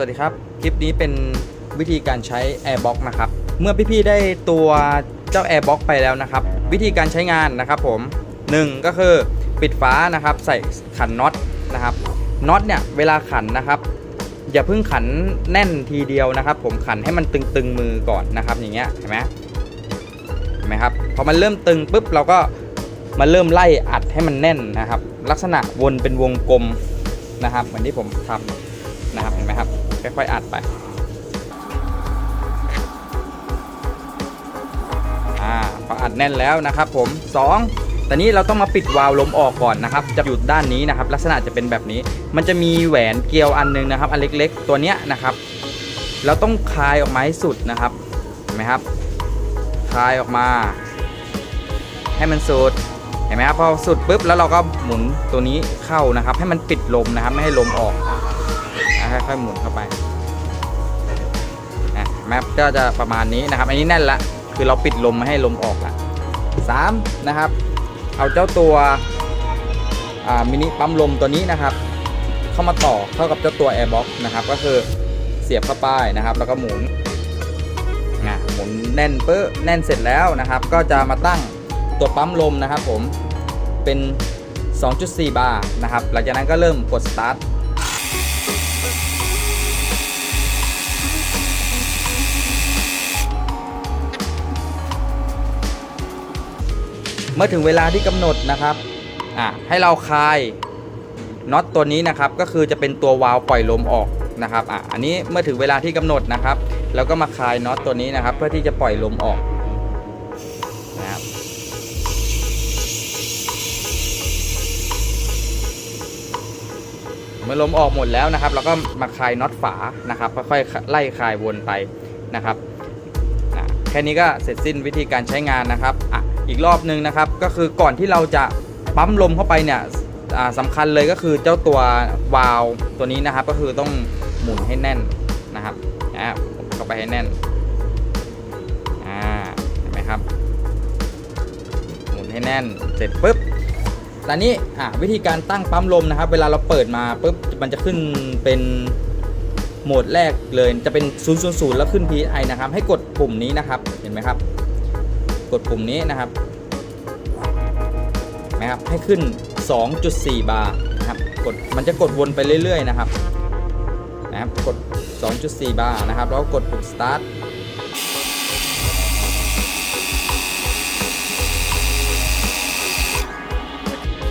สวัสดีครับ คลิปนี้เป็นวิธีการใช้ Airbox นะครับ เมื่อพี่ๆได้ตัวเจ้า Airbox ไปแล้วนะครับ วิธีการใช้งานนะครับผม 1 ก็คือปิดฝานะครับ ใส่ขันน็อตนะครับน็อตเนี่ยเวลาขันนะครับ อย่าเพิ่งขันแน่นทีเดียวนะครับ ผมขันให้มันตึงๆมือก่อนนะครับ อย่างเงี้ยเห็นไหมเห็นไหมครับพอมันเริ่มตึงปุ๊บเราก็มาเริ่มไล่อัดให้มันแน่นนะครับ ลักษณะวนเป็นวงกลมนะครับเหมือนที่ผมทำนะครับเห็นไหมครับ ค่อยๆอัดไปอ่าพออัดแน่นแล้วนะครับผม2แต่นี้เราต้องมาปิดวาล์วลมออกก่อนนะครับ จะอยู่ด้านนี้นะครับ ลักษณะจะเป็นแบบนี้ มันจะมีแหวนเกลียวอันหนึงนะครับ อันเล็กๆ ตัวเนี้ยนะครับ เราต้องคลายออกมาให้สุดนะครับ เห็นไหมครับ คลายออกมา ให้มันสุด เห็นไหมครับ พอสุดปุ๊บแล้วเราก็หมุนตัวนี้เข้านะครับ ให้มันปิดลมนะครับ ไม่ให้ลมออก ค่อยๆหมุนเข้าไปนะแมปก็จะประมาณนี้นะครับ อันนี้แน่นละคือเราปิดลมไม่ให้ลมออกละสามนะครับ เอาเจ้าตัวอ่ามินิปั๊มลมตัวนี้นะครับ เข้ามาต่อเข้ากับเจ้าตัว Airbox นะครับ ก็คือเสียบเข้าไปนะครับ แล้วก็หมุนอะหมุนแน่นเป๊ะแน่นเสร็จแล้วนะครับ ก็จะมาตั้งตัวปั๊มลมนะครับผมเป็น 2.4 บาร์นะครับ หลังจากนั้นก็เริ่มกดสตาร์ท เมื่อถึงเวลาที่กำหนดนะครับอะให้เราคลายน็อตตัวนี้นะครับก็คือจะเป็นตัววาล์วปล่อยลมออกนะครับอะอันนี้เมื่อถึงเวลาที่กำหนดนะครับเราก็มาคลายน็อตตัวนี้นะครับ เพื่อที่จะปล่อยลมออกนะครับเมื่อลมออกหมดแล้วนะครับ เราก็มาคลายน็อตฝานะครับค่อยๆไล่คลายวนไปนะครับแค่นี้ก็เสร็จสิ้นวิธีการใช้งานนะครับอะ กรอบหนึ่งนะครับ ก็คือก่อนที่เราจะปั๊มลมเข้าไปเนี่ยสำคัญเลยก็คือเจ้าตัววาล์วตัวนี้นะครับ ก็คือต้องหมุนให้แน่นนะครับนะหมุนเข้าไปให้แน่นอ่าเห็นไหมครับ หมุนให้แน่นเสร็จปุ๊บตอนนี้อ่าวิธีการตั้งปั๊มลมนะครับ เวลาเราเปิดมาปุ๊บมันจะขึ้นเป็นโหมดแรกเลยจะเป็น 0 0 0 แล้วขึ้น PSI นะครับ ให้กดปุ่มนี้นะครับ เห็นไหมครับ กดปุ่มนี้นะครับนะครับให้ขึ้น 2.4 บาร์นะครับกดมันจะกดวนไปเรื่อยๆนะครับนะครับกด 2.4 บาร์นะครับแล้วก็กดปุ่ม start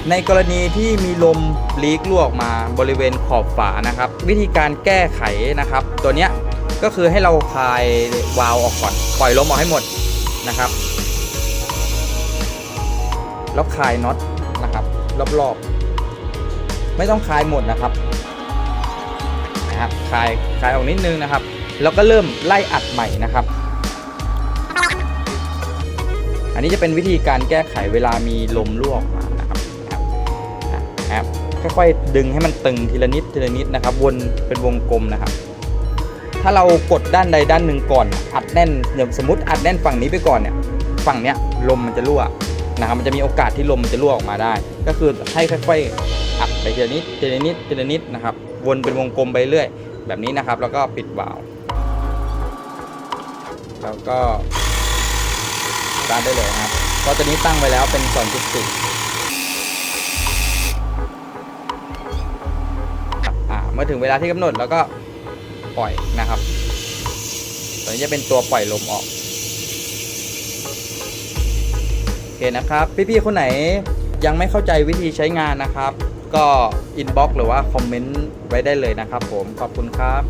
ในกรณีที่มีลมลีกรั่วออกมาบริเวณขอบฝานะครับ วิธีการแก้ไขนะครับ ตัวเนี้ยก็คือให้เราคลายวาล์วออกก่อน ปล่อยลมออกให้หมดนะครับ แล้วคลายน็อตนะครับ รอบๆ ไม่ต้องคลายหมดนะครับนะครับคลายคลายออกนิดนึงนะครับ แล้วก็เริ่มไล่อัดใหม่นะครับ อันนี้จะเป็นวิธีการแก้ไขเวลามีลมรั่วออกมานะครับนะครับค่อยๆดึงให้มันตึงทีละนิดทีละนิดนะครับ วนเป็นวงกลมนะครับ ถ้าเรากดด้านใดด้านหนึ่งก่อน อัดแน่นอย่างสมมติอัดแน่นฝั่งนี้ไปก่อนเนี่ย ฝั่งเนี้ยลมมันจะรั่ว นะครับมันจะมีโอกาสที่ลมมันจะรั่วออกมาได้ ก็คือให้ค่อยๆอัดไปทีละนิดทีละนิดทีละนิดนะครับวนเป็นวงกลมไปเรื่อยแบบนี้นะครับ แล้วก็ปิดวาล์วแล้วก็สตาร์ทได้เลยครับเพราะตัวนี้ตั้งไว้แล้วเป็น2.4อ่าเมื่อถึงเวลาที่กำหนดแล้วก็ปล่อยนะครับ ตัวนี้จะเป็นตัวปล่อยลมออก เคนะครับ พี่ๆคนไหนยังไม่เข้าใจวิธีใช้งานนะครับ ก็อินบ็อกซ์หรือว่าคอมเมนต์ไว้ได้เลยนะครับผมขอบคุณครับ